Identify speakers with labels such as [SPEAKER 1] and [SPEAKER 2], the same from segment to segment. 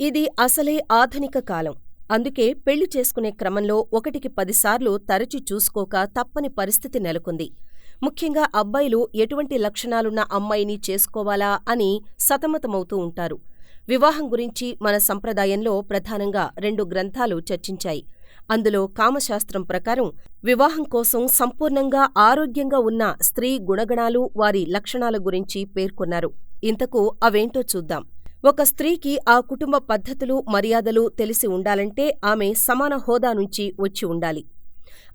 [SPEAKER 1] ఇది అసలే ఆధునిక కాలం. అందుకే పెళ్ళి చేసుకునే క్రమంలో ఒకటికి పదిసార్లు తరచి చూసుకోక తప్పని పరిస్థితి నెలకొంది. ముఖ్యంగా అబ్బాయిలు ఎటువంటి లక్షణాలున్న అమ్మాయిని చేసుకోవాలా అని సతమతమవుతూ ఉంటారు. వివాహం గురించి మన సంప్రదాయంలో ప్రధానంగా రెండు గ్రంథాలు చర్చించాయి. అందులో కామశాస్త్రం ప్రకారం వివాహం కోసం సంపూర్ణంగా ఆరోగ్యంగా ఉన్న స్త్రీ గుణగణాలు, వారి లక్షణాల గురించి పేర్కొన్నారు. ఇంతకూ అవేంటో చూద్దాం. ఒక స్త్రీకి ఆ కుటుంబ పద్ధతులు, మర్యాదలు తెలిసి ఉండాలంటే ఆమె సమాన హోదా నుంచి వచ్చి ఉండాలి.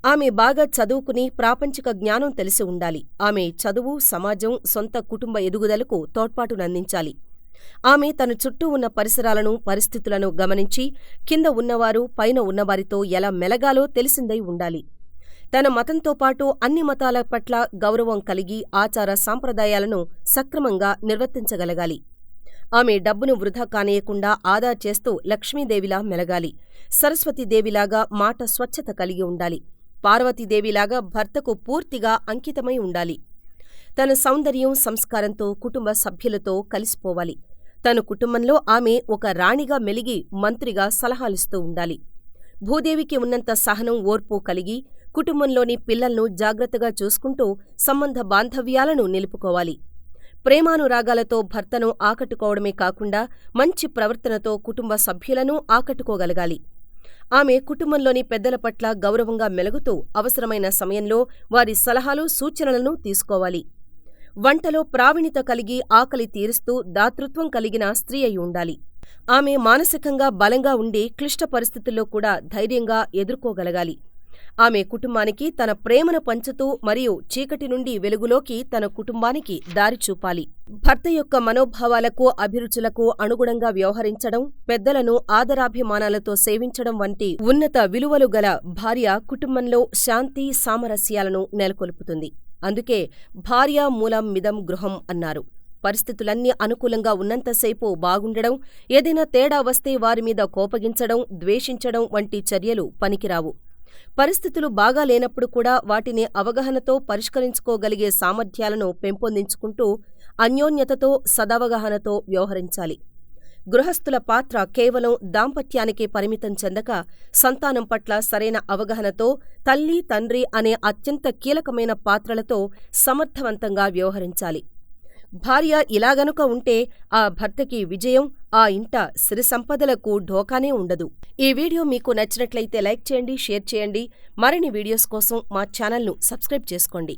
[SPEAKER 1] ఆమె బాగా చదువుకుని ప్రాపంచిక జ్ఞానం తెలిసి ఉండాలి. ఆమె చదువు, సమాజం, సొంత కుటుంబ ఎదుగుదలకు తోడ్పాటునందించాలి. ఆమె తన చుట్టూ ఉన్న పరిసరాలను, పరిస్థితులను గమనించి కింద ఉన్నవారు, పైన ఉన్నవారితో ఎలా మెలగాలో తెలిసిందై ఉండాలి. తన మతంతో పాటు అన్ని మతాల పట్ల గౌరవం కలిగి ఆచార సాంప్రదాయాలను సక్రమంగా నిర్వర్తించగలగాలి. ఆమె డబ్బును వృధా కానేయకుండా ఆదా చేస్తూ లక్ష్మీదేవిలా మెలగాలి. సరస్వతీదేవిలాగా మాట స్వచ్ఛత కలిగి ఉండాలి. పార్వతీదేవిలాగా భర్తకు పూర్తిగా అంకితమై ఉండాలి. తన సౌందర్యం, సంస్కారంతో కుటుంబ సభ్యులతో కలిసిపోవాలి. తన కుటుంబంలో ఆమె ఒక రాణిగా మెలిగి మంత్రిగా సలహాలిస్తూ ఉండాలి. భూదేవికి ఉన్నంత సహనం, ఓర్పు కలిగి కుటుంబంలోని పిల్లలను జాగ్రత్తగా చూసుకుంటూ సంబంధ బాంధవ్యాలను నిలుపుకోవాలి. ప్రేమానురాగాలతో భర్తను ఆకట్టుకోవడమే కాకుండా మంచి ప్రవర్తనతో కుటుంబ సభ్యులను ఆకట్టుకోగలగాలి. ఆమె కుటుంబంలోని పెద్దల పట్ల గౌరవంగా మెలుగుతూ అవసరమైన సమయంలో వారి సలహాలు, సూచనలను తీసుకోవాలి. వంటలో ప్రావీణ్యత కలిగి ఆకలి తీరుస్తూ దాతృత్వం కలిగిన స్త్రీ అయి ఉండాలి. ఆమె మానసికంగా బలంగా ఉండి క్లిష్ట పరిస్థితుల్లో కూడా ధైర్యంగా ఎదుర్కోగలగాలి. ఆమె కుటుంబానికి తన ప్రేమను పంచుతూ మరియు చీకటి నుండి వెలుగులోకి తన కుటుంబానికి దారి చూపాలి. భర్త యొక్క మనోభావాలకు, అభిరుచులకు అనుగుణంగా వ్యవహరించడం, పెద్దలను ఆదరాభిమానాలతో సేవించడం వంటి ఉన్నత విలువలు గల భార్య కుటుంబంలో శాంతి, సామరస్యాలను నెలకొల్పుతుంది. అందుకే భార్య మూలం మిదం గృహం అన్నారు. పరిస్థితులన్నీ అనుకూలంగా ఉన్నంతసేపు బాగుండడం, ఏదైనా తేడా వస్తే వారి మీద కోపగించడం, ద్వేషించడం వంటి చర్యలు పనికిరావు. పరిస్థితులు బాగా లేనప్పుడు కూడా వాటిని అవగాహనతో పరిష్కరించుకోగలిగే సామర్థ్యాలను పెంపొందించుకుంటూ అన్యోన్యతతో, సదవగాహనతో వ్యవహరించాలి. గృహస్థుల పాత్ర కేవలం దాంపత్యానికే పరిమితం చెందక సంతానం పట్ల సరైన అవగాహనతో తల్లి, తండ్రి అనే అత్యంత కీలకమైన పాత్రలతో సమర్థవంతంగా వ్యవహరించాలి. భార్య ఇలాగనుక ఉంటే ఆ భర్తకి విజయం, ఆ ఇంట సిరి సంపదలకు ఢోకానే ఉండదు. ఈ వీడియో మీకు నచ్చినట్లయితే లైక్ చేయండి, షేర్ చేయండి. మరిన్ని వీడియోస్ కోసం మా ఛానల్ను సబ్స్క్రైబ్ చేసుకోండి.